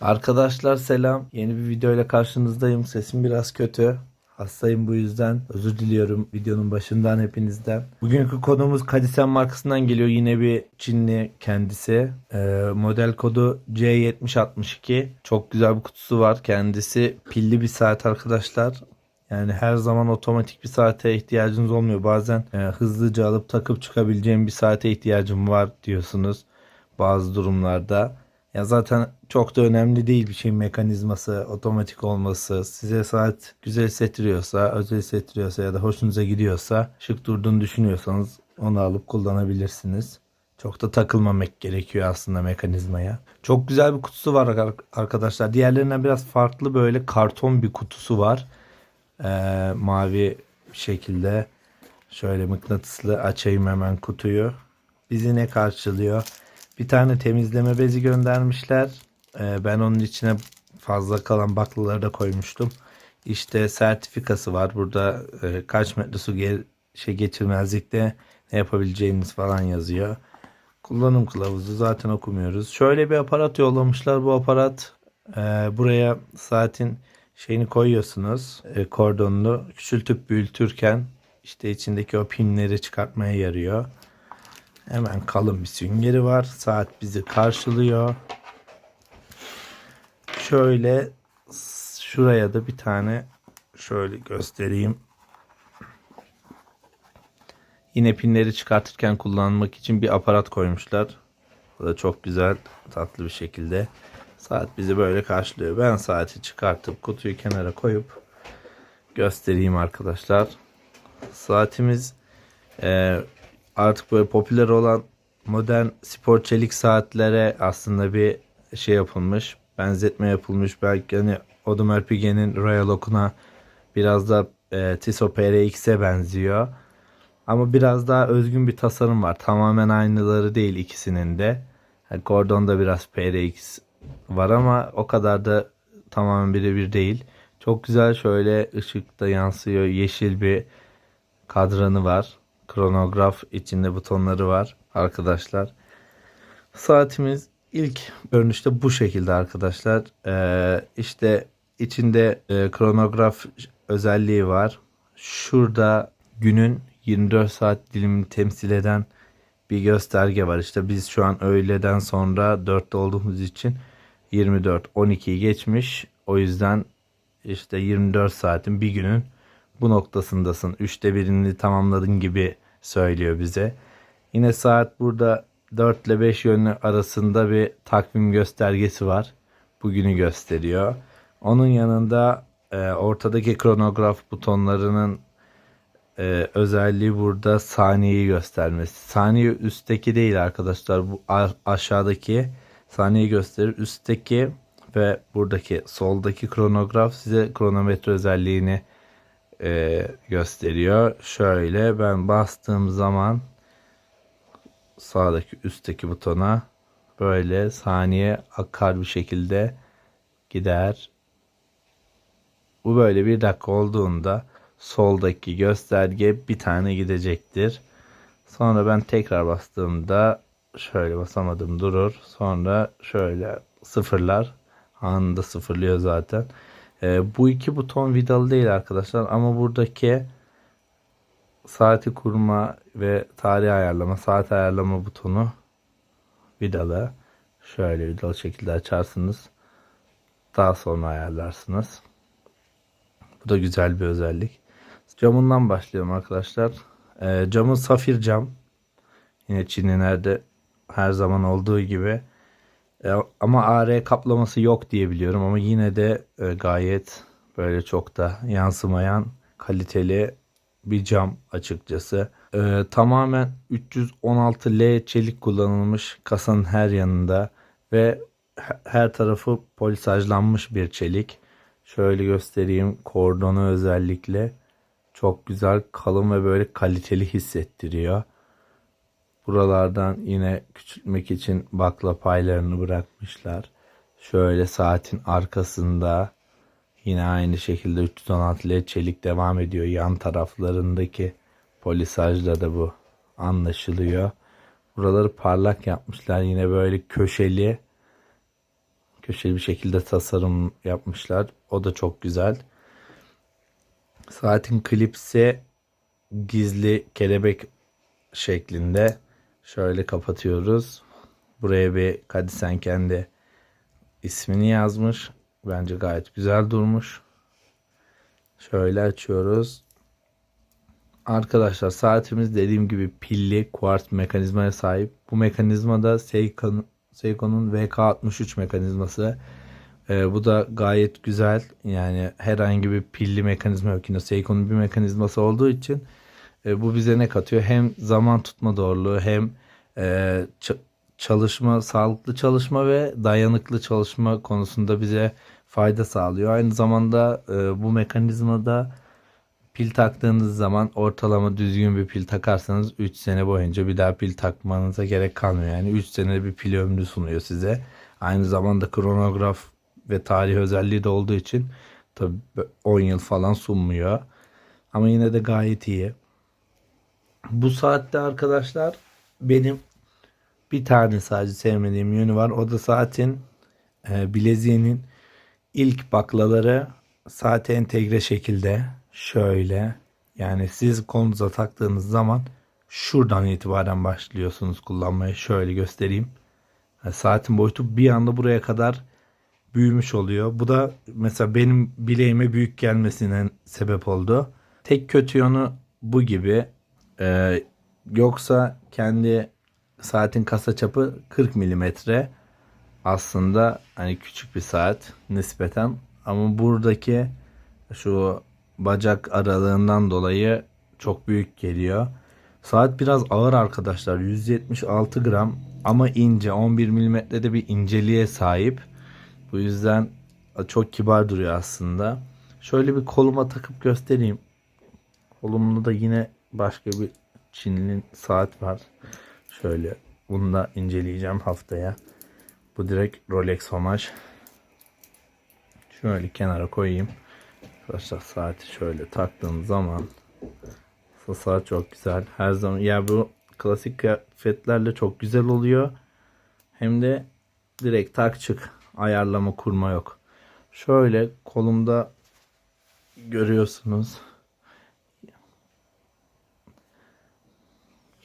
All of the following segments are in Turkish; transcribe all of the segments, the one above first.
Arkadaşlar selam. Yeni bir video ile karşınızdayım. Sesim biraz kötü. Hastayım bu yüzden. Özür diliyorum videonun başından hepinizden. Bugünkü kodumuz Kadisen markasından geliyor. Yine bir Çinli kendisi. Ee, model kodu C7062. Çok güzel bir kutusu var. Kendisi pilli bir saat arkadaşlar. Yani her zaman otomatik bir saate ihtiyacınız olmuyor. Bazen e, hızlıca alıp takıp çıkabileceğim bir saate ihtiyacım var diyorsunuz bazı durumlarda. Ya zaten çok da önemli değil bir şeyin mekanizması, otomatik olması. Size saat güzel hissettiriyorsa, özel hissettiriyorsa ya da hoşunuza gidiyorsa, şık durduğunu düşünüyorsanız onu alıp kullanabilirsiniz. Çok da takılmamak gerekiyor aslında mekanizmaya. Çok güzel bir kutusu var ar- arkadaşlar. Diğerlerinden biraz farklı böyle karton bir kutusu var. Ee, mavi şekilde şöyle mıknatıslı açayım hemen kutuyu. Bizi ne karşılıyor? Bir tane temizleme bezi göndermişler. Ee, ben onun içine fazla kalan baklaları da koymuştum. İşte sertifikası var. Burada e, kaç metre su ge- şey geçirmezlikte ne yapabileceğiniz falan yazıyor. Kullanım kılavuzu zaten okumuyoruz. Şöyle bir aparat yollamışlar. Bu aparat e, buraya saatin şeyini koyuyorsunuz. E, kordonunu küçültüp büyütürken işte içindeki o pinleri çıkartmaya yarıyor. Hemen kalın bir süngeri var. Saat bizi karşılıyor. Şöyle şuraya da bir tane şöyle göstereyim. Yine pinleri çıkartırken kullanmak için bir aparat koymuşlar. Bu da çok güzel, tatlı bir şekilde. Saat bizi böyle karşılıyor. Ben saati çıkartıp kutuyu kenara koyup göstereyim arkadaşlar. Saatimiz e, artık böyle popüler olan modern spor çelik saatlere aslında bir şey yapılmış. Benzetme yapılmış. Belki hani Audemars Piguet'in Royal Oak'una biraz da e, Tissot PRX'e benziyor. Ama biraz daha özgün bir tasarım var. Tamamen aynıları değil ikisinin de. Yani Gordon'da biraz PRX var ama o kadar da tamamen birebir değil. Çok güzel şöyle ışıkta yansıyor. Yeşil bir kadranı var. Kronograf içinde butonları var arkadaşlar. Saatimiz ilk görünüşte bu şekilde arkadaşlar. Ee, işte içinde e, kronograf özelliği var. Şurada günün 24 saat dilimini temsil eden bir gösterge var. İşte biz şu an öğleden sonra 4'te olduğumuz için 24 12'yi geçmiş. O yüzden işte 24 saatin bir günün bu noktasındasın. Üçte birini tamamladın gibi söylüyor bize. Yine saat burada 4 ile 5 yönü arasında bir takvim göstergesi var. Bugünü gösteriyor. Onun yanında e, ortadaki kronograf butonlarının e, özelliği burada saniyeyi göstermesi. Saniye üstteki değil arkadaşlar. Bu aşağıdaki saniyeyi gösterir. Üstteki ve buradaki soldaki kronograf size kronometre özelliğini e, gösteriyor. Şöyle ben bastığım zaman sağdaki üstteki butona böyle saniye akar bir şekilde gider. Bu böyle bir dakika olduğunda soldaki gösterge bir tane gidecektir. Sonra ben tekrar bastığımda şöyle basamadım durur. Sonra şöyle sıfırlar. Anında sıfırlıyor zaten. Ee, bu iki buton vidalı değil arkadaşlar ama buradaki saati kurma ve tarih ayarlama, saat ayarlama butonu vidalı. Şöyle vidalı şekilde açarsınız. Daha sonra ayarlarsınız. Bu da güzel bir özellik. Camından başlıyorum arkadaşlar. Ee, camın safir cam. Yine Çinlilerde her zaman olduğu gibi. E, ama AR kaplaması yok diye biliyorum ama yine de e, gayet böyle çok da yansımayan kaliteli bir cam açıkçası. E, tamamen 316L çelik kullanılmış kasanın her yanında ve he- her tarafı polisajlanmış bir çelik. Şöyle göstereyim kordonu özellikle çok güzel kalın ve böyle kaliteli hissettiriyor. Buralardan yine küçültmek için bakla paylarını bırakmışlar. Şöyle saatin arkasında yine aynı şekilde 316 led çelik devam ediyor. Yan taraflarındaki polisajda da bu anlaşılıyor. Buraları parlak yapmışlar. Yine böyle köşeli köşeli bir şekilde tasarım yapmışlar. O da çok güzel. Saatin klipsi gizli kelebek şeklinde. Şöyle kapatıyoruz. Buraya bir Kadisen kendi ismini yazmış. Bence gayet güzel durmuş. Şöyle açıyoruz. Arkadaşlar saatimiz dediğim gibi pilli kuartz mekanizmaya sahip. Bu mekanizmada Seiko'nun Seiko'nun VK63 mekanizması. Ee, bu da gayet güzel. Yani herhangi bir pilli mekanizma yok. Yine Seiko'nun bir mekanizması olduğu için e, bu bize ne katıyor? Hem zaman tutma doğruluğu hem e, çalışma, sağlıklı çalışma ve dayanıklı çalışma konusunda bize fayda sağlıyor. Aynı zamanda e, bu mekanizmada pil taktığınız zaman ortalama düzgün bir pil takarsanız 3 sene boyunca bir daha pil takmanıza gerek kalmıyor. Yani 3 sene bir pil ömrü sunuyor size. Aynı zamanda kronograf ve tarih özelliği de olduğu için tabii 10 yıl falan sunmuyor. Ama yine de gayet iyi. Bu saatte arkadaşlar benim bir tane sadece sevmediğim yönü var. O da saatin e, bileziğinin ilk baklaları saate entegre şekilde şöyle yani siz kolunuza taktığınız zaman şuradan itibaren başlıyorsunuz kullanmaya. Şöyle göstereyim. Yani saatin boyutu bir anda buraya kadar büyümüş oluyor. Bu da mesela benim bileğime büyük gelmesine sebep oldu. Tek kötü yanı bu gibi. Ee, yoksa kendi saatin kasa çapı 40 milimetre. Aslında hani küçük bir saat nispeten ama buradaki şu bacak aralığından dolayı çok büyük geliyor. Saat biraz ağır arkadaşlar. 176 gram ama ince. 11 milimetrede bir inceliğe sahip. Bu yüzden çok kibar duruyor aslında. Şöyle bir koluma takıp göstereyim. Kolumda da yine başka bir Çinli saat var. Şöyle bunu da inceleyeceğim haftaya. Bu direkt Rolex homaj. Şöyle kenara koyayım. Arkadaşlar saati şöyle taktığım zaman saat çok güzel. Her zaman ya bu klasik kıyafetlerle çok güzel oluyor. Hem de direkt tak çık ayarlama kurma yok. Şöyle kolumda görüyorsunuz.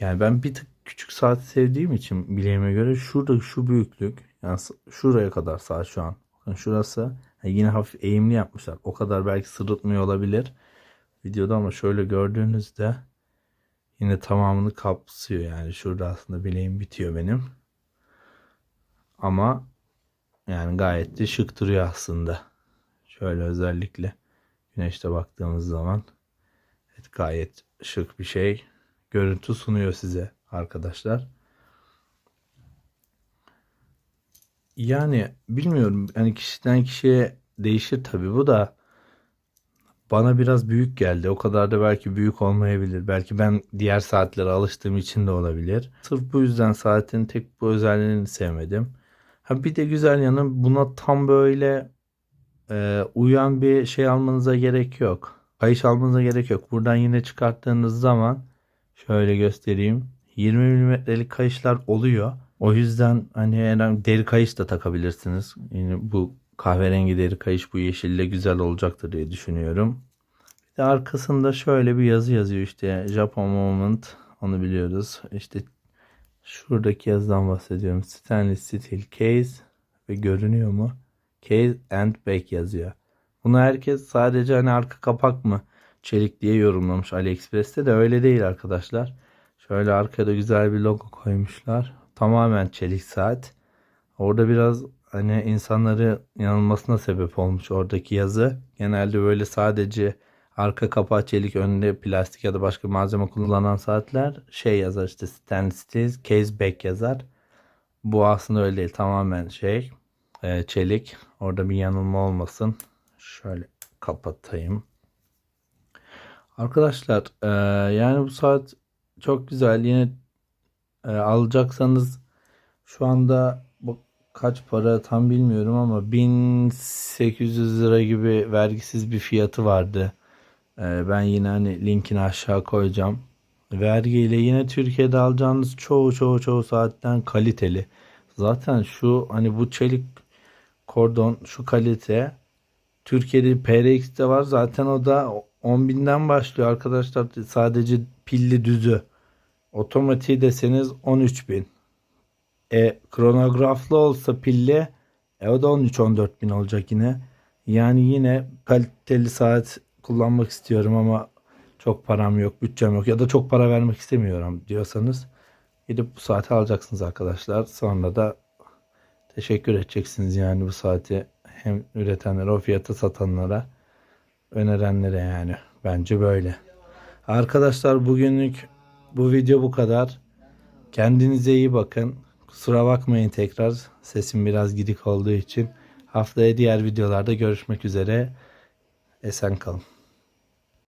Yani ben bir tık küçük saat sevdiğim için bileğime göre şurada şu büyüklük yani şuraya kadar saat şu an. Bakın şurası yani yine hafif eğimli yapmışlar. O kadar belki sırıtmıyor olabilir videoda ama şöyle gördüğünüzde yine tamamını kapsıyor. Yani şurada aslında bileğim bitiyor benim. Ama yani gayet de şık duruyor aslında. Şöyle özellikle güneşte baktığımız zaman evet, gayet şık bir şey görüntü sunuyor size arkadaşlar. Yani bilmiyorum hani kişiden kişiye değişir tabi bu da bana biraz büyük geldi. O kadar da belki büyük olmayabilir. Belki ben diğer saatlere alıştığım için de olabilir. Sırf bu yüzden saatin tek bu özelliğini sevmedim. Ha bir de güzel yanı buna tam böyle e, uyan bir şey almanıza gerek yok. Kayış almanıza gerek yok. Buradan yine çıkarttığınız zaman şöyle göstereyim. 20 milimetrelik kayışlar oluyor. O yüzden hani herhangi deri kayış da takabilirsiniz. Yani bu kahverengi deri kayış bu yeşille güzel olacaktır diye düşünüyorum. Bir de arkasında şöyle bir yazı yazıyor işte Japan Moment onu biliyoruz. İşte şuradaki yazıdan bahsediyorum. Stainless Steel Case ve görünüyor mu? Case and Back yazıyor. Bunu herkes sadece hani arka kapak mı çelik diye yorumlamış AliExpress'te de öyle değil arkadaşlar. Şöyle arkada güzel bir logo koymuşlar. Tamamen çelik saat. Orada biraz hani insanları yanılmasına sebep olmuş oradaki yazı. Genelde böyle sadece arka kapağı çelik önünde plastik ya da başka malzeme kullanan saatler şey yazar işte stainless steel case back yazar. Bu aslında öyle değil tamamen şey e, çelik. Orada bir yanılma olmasın. Şöyle kapatayım. Arkadaşlar e, yani bu saat çok güzel. Yine e, alacaksanız şu anda bu kaç para tam bilmiyorum ama 1800 lira gibi vergisiz bir fiyatı vardı. E, ben yine hani linkini aşağı koyacağım. Vergiyle yine Türkiye'de alacağınız çoğu çoğu çoğu saatten kaliteli. Zaten şu hani bu çelik kordon şu kalite. Türkiye'de PRX'de var. Zaten o da 10.000'den başlıyor arkadaşlar. Sadece pilli düzü. Otomatiği deseniz 13.000. E kronograflı olsa pilli e o da 13-14 bin olacak yine. Yani yine kaliteli saat kullanmak istiyorum ama çok param yok, bütçem yok ya da çok para vermek istemiyorum diyorsanız gidip bu saati alacaksınız arkadaşlar. Sonra da teşekkür edeceksiniz yani bu saati hem üretenlere, o fiyata satanlara, önerenlere yani. Bence böyle. Arkadaşlar bugünlük bu video bu kadar. Kendinize iyi bakın. Kusura bakmayın tekrar. Sesim biraz gidik olduğu için. Haftaya diğer videolarda görüşmek üzere. Esen kalın.